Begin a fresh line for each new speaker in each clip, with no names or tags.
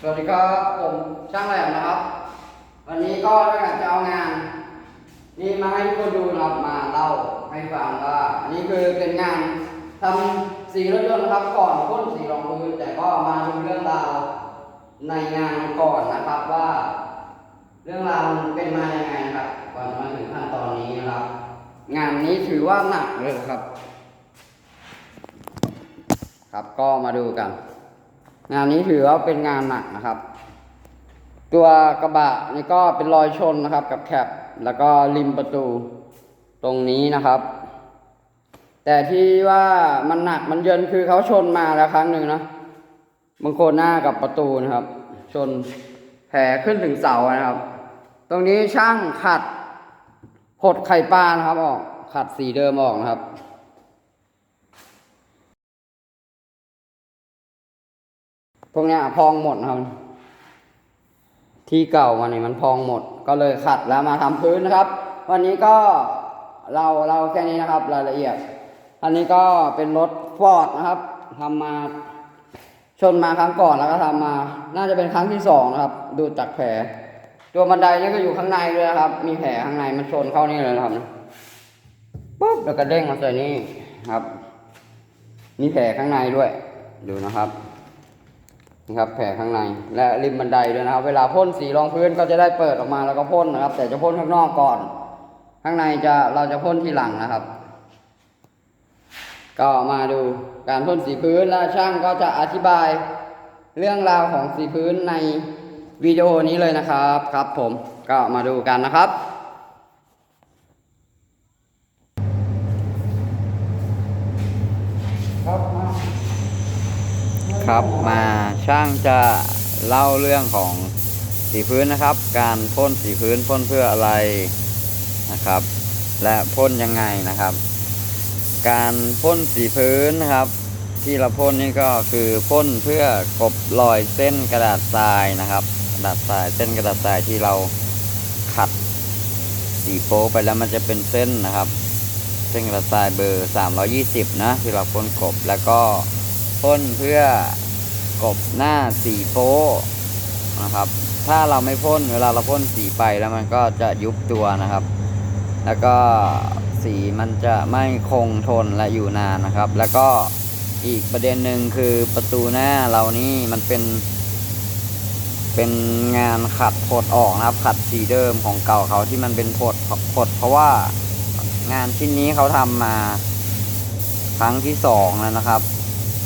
สวัสดีครับผมช่างแหลมนะครับ วันนี้ก็อยากจะเอางาน นี่มาให้ทุกคนดูนะครับมาเล่าให้ฟังว่าอันนี้คือเป็นงานทำสีรถยนต์นะครับก่อนพ่นสีรองพื้นแต่ก็มาดูเรื่องราวในงานก่อนนะครับว่า เรื่องราวมันเป็นมายังไงครับก่อนมาถึงขั้นตอนนี้นะครับ งานนี้ถือว่าหนักเลยครับ ครับก็มาดูกัน งานนี้ถือว่าเป็นงานหนักนะครับ ตัวกระบะนี่ก็เป็นรอยชนนะครับ กับแคปแล้วก็ริมประตูตรงนี้นะครับ แต่ที่ว่ามันหนักมันเยินคือเขาชนมาแล้วครั้งหนึ่งนะบางคนหน้ากับประตูนะครับ ชนแผลขึ้นถึงเสานะครับ ตรงนี้ช่างขัดหดไข่ปลานะครับออกขัดสีเดิมออกนะครับ วกเนี้ยพองหมดครับ ที่เก่ามาเนี่ยมันพองหมด ก็เลยขัดแล้วมาทำพื้นนะครับ วันนี้ก็เราเราแค่นี้นะครับ รายละเอียด อันนี้ก็เป็นรถฟอร์ดนะครับทำมาชนมาครั้งก่อนแล้วก็ทำมา น่าจะเป็นครั้งที่สองนะครับ ดูจากแผล ตัวบันไดนี่ก็อยู่ข้างในเลยครับ มีแผลข้างในมันชนเข้านี่เลยนะครับปุ๊บแล้วก็เด้งมาใส่นี่ครับ มีแผลข้างในด้วย ดูนะครับ นะครับแผลข้างในและริมบันไดด้วยนะครับ เวลาพ่นสีรองพื้นก็จะได้เปิดออกมาแล้วก็พ่นนะครับ แต่จะพ่นข้างนอกก่อน ข้างในจะเราจะพ่นทีหลังนะครับ ก็มาดูการพ่นสีพื้นและช่างก็จะอธิบายเรื่องราวของสีพื้นในวิดีโอนี้เลยนะครับครับ ผมก็มาดูกันนะครับ ครับ มา
ช่างจะเล่าเรื่องของสีพื้นนะครับ การพ่นสีพื้นพ่นเพื่ออะไรนะครับ และพ่นยังไงนะครับ การพ่นสีพื้นนะครับ ที่เราพ่นนี่ก็คือพ่นเพื่อกบรอยเส้นกระดาษทรายนะครับ กระดาษทรายเส้นกระดาษทรายที่เราขัดสีโป๊ไปแล้วมันจะเป็นเส้นนะครับ เส้นกระดาษทรายเบอร์ 320 นะที่เราพ่นกบแล้วก็ พ่นเพื่อกบหน้าสีโป๊นะครับ ถ้าเราไม่พ่นเวลาเราพ่นสีไปแล้วมันก็จะยุบตัวนะครับ แล้วก็สีมันจะไม่คงทนและอยู่นานนะครับ แล้วก็อีกประเด็นหนึ่งคือประตูหน้าเรานี่มันเป็น เป็นงานขัดผดออกนะครับ ขัดสีเดิมของเก่าเขาที่มันเป็นผดผดเพราะว่างานชิ้นนี้เขาทำมาครั้งที่สองแล้วนะครับ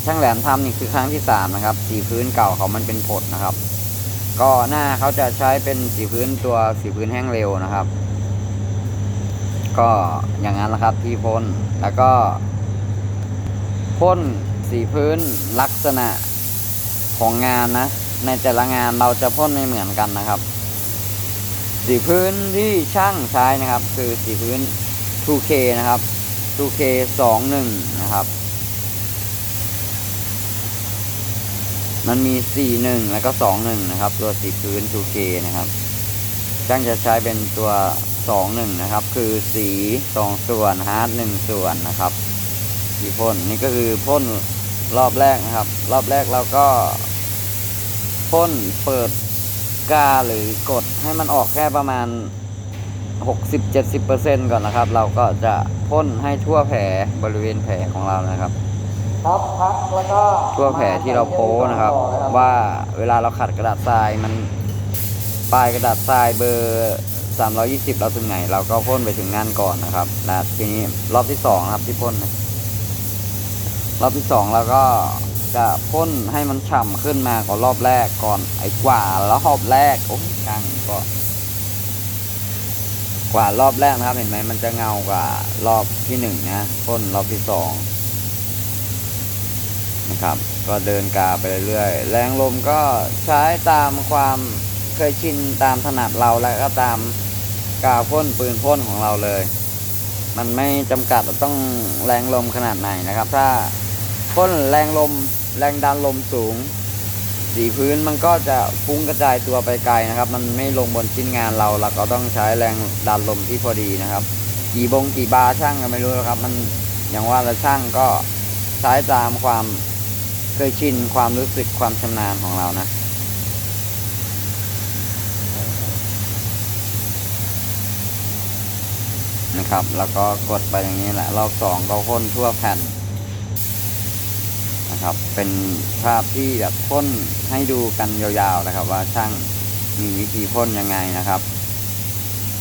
ช่างแหลมทำนี่คือครั้งที่สามนะครับสีพื้นเก่าเขามันเป็นผดนะครับ ก็หน้าเขาจะใช้เป็นสีพื้นตัวสีพื้นแห้งเร็วนะครับ ก็อย่างนั้นแหละครับที่พ่นแล้วก็พ่นสีพื้นลักษณะของงานนะ ในแต่ละงานเราจะพ่นไม่เหมือนกันนะครับ สีพื้นที่ช่างใช้นะครับ คือสีพื้น 2K นะครับ 2K 21นะครับ มันมี 41 แล้วก็ 21 นะครับ ตัวสีพื้น 2K นะครับ ช่างจะใช้เป็นตัว 21 นะครับ คือสี 2 ส่วนฮาร์ด1ส่วนนะครับสีพ่นนี่ก็คือพ่นรอบแรกนะครับ รอบแรกเราก็พ่นเปิดกาหรือกดให้มันออกแค่ประมาณ 60-70%ก่อนนะครับ เราก็จะพ่นให้ทั่วแผลบริเวณแผลของเรานะครับ
ครับพักแล้วก็
ทั่วแผลที่เราโป้นะครับ ว่าเวลาเราขัดกระดาษทรายมันปลายกระดาษทรายเบอร์ 320 เราถึงไหน เราก็พ่นไปถึงนั่นก่อนนะครับนะทีนี้รอบที่สองนะครับที่พ่นนะรอบที่สองเราก็จะพ่นให้มันฉ่ำขึ้นมากว่ารอบแรกก่อนไอ้กว่าแล้วรอบแรกโอ้ยกลางก็กว่ารอบแรกนะครับเห็นไหมมันจะเงากว่ารอบที่หนึ่งนะพ่นรอบที่สอง นะครับ ก็เดินกาไปเรื่อยๆแรงลมก็ใช้ตามความเคยชินตามถนัดเราแล้วก็ตามกาพ่นปืนพ่นของเราเลย มันไม่จำกัดต้องแรงลมขนาดไหนนะครับ ถ้าพ่นแรงลมแรงดันลมสูง สีพื้นมันก็จะฟุ้งกระจายตัวไปไกลนะครับ มันไม่ลงบนชิ้นงานเราเราก็ต้องใช้แรงดันลมที่พอดีนะครับกี่บงกี่บาช่างก็ไม่รู้นะครับ มันอย่างว่าเราช่างก็ใช้ตามความ เคยชินความรู้สึกความชำนาญของเรานะนะครับ แล้วก็กดไปอย่างนี้แหละ รอบสองก็พ่นทั่วแผ่นนะครับ เป็นภาพที่แบบพ่นให้ดูกันยาวๆนะครับ ว่าช่างมีวิธีพ่นยังไงนะครับ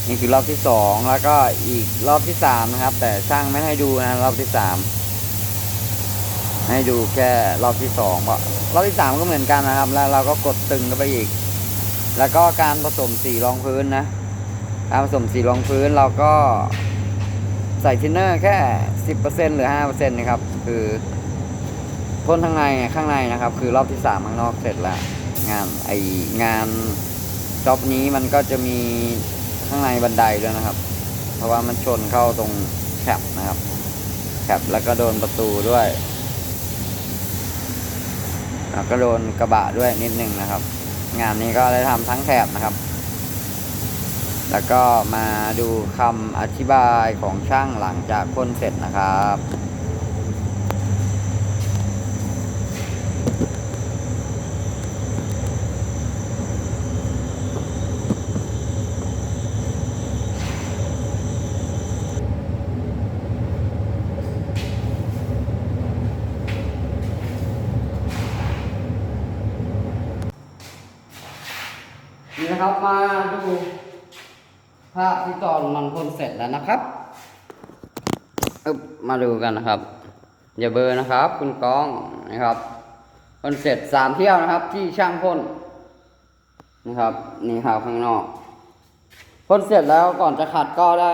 นี่คือรอบที่สองแล้วก็อีกรอบที่สามนะครับ แต่ช่างไม่ให้ดูนะรอบที่สาม ให้ดูแค่รอบที่สองเพราะรอบที่สามก็เหมือนกันนะครับ แล้วเราก็กดตึงเข้าไปอีก แล้วก็การผสมสีรองพื้นนะการผสมสีรองพื้นเราก็ใส่ทินเนอร์แค่10%หรือ5%นนะครับ คือพ่นข้างในข้างในนะครับ คือรอบที่3ข้างนอกเสร็จแล้ว งานไองานจ็อบนี้มันก็จะมีข้างในบันไดด้วยนะครับ เพราะว่ามันชนเข้าตรงแคปนะครับแคปแล้วก็โดนประตูด้วย แล้วก็โดนกระบะด้วยนิดนึงนะครับ งานนี้ก็ได้ทำทั้งแถบนะครับ แล้วก็มาดูคำอธิบายของช่างหลังจากพ่นเสร็จนะครับ
นะครับมาดูภาพที่ตอนมันพ่นเสร็จแล้วนะครับมาดูกันนะครับอย่าเบอร์นะครับ คุณกองนะครับพ่นเสร็จสามเที่ยวนะครับ ที่ช่างพ่นนะครับ นี่ครับข้างนอกพ่นเสร็จแล้วก่อนจะขัดก็ได้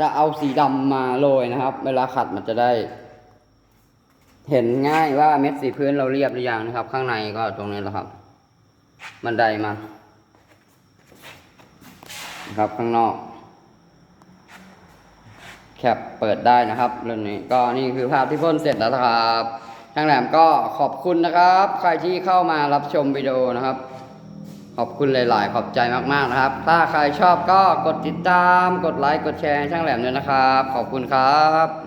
จะเอาสีดำมาโรยนะครับ เวลาขัดมันจะได้ เห็นง่ายว่าเม็ดสีพื้นเราเรียบหรือยังนะครับ ข้างในก็ตรงนี้แหละครับบันไดมา นะครับข้างนอก แคปเปิดได้นะครับเรื่องนี้ก็นี่คือภาพที่พ่นเสร็จแล้วครับช่างแหลมก็ขอบคุณนะครับ ใครที่เข้ามารับชมวิดีโอนะครับ ขอบคุณหลาย ๆ ขอบใจมาก ๆ นะครับ ถ้าใครชอบก็กดติดตาม กดไลค์ กดแชร์ช่างแหลมด้วยนะครับ ขอบคุณครับ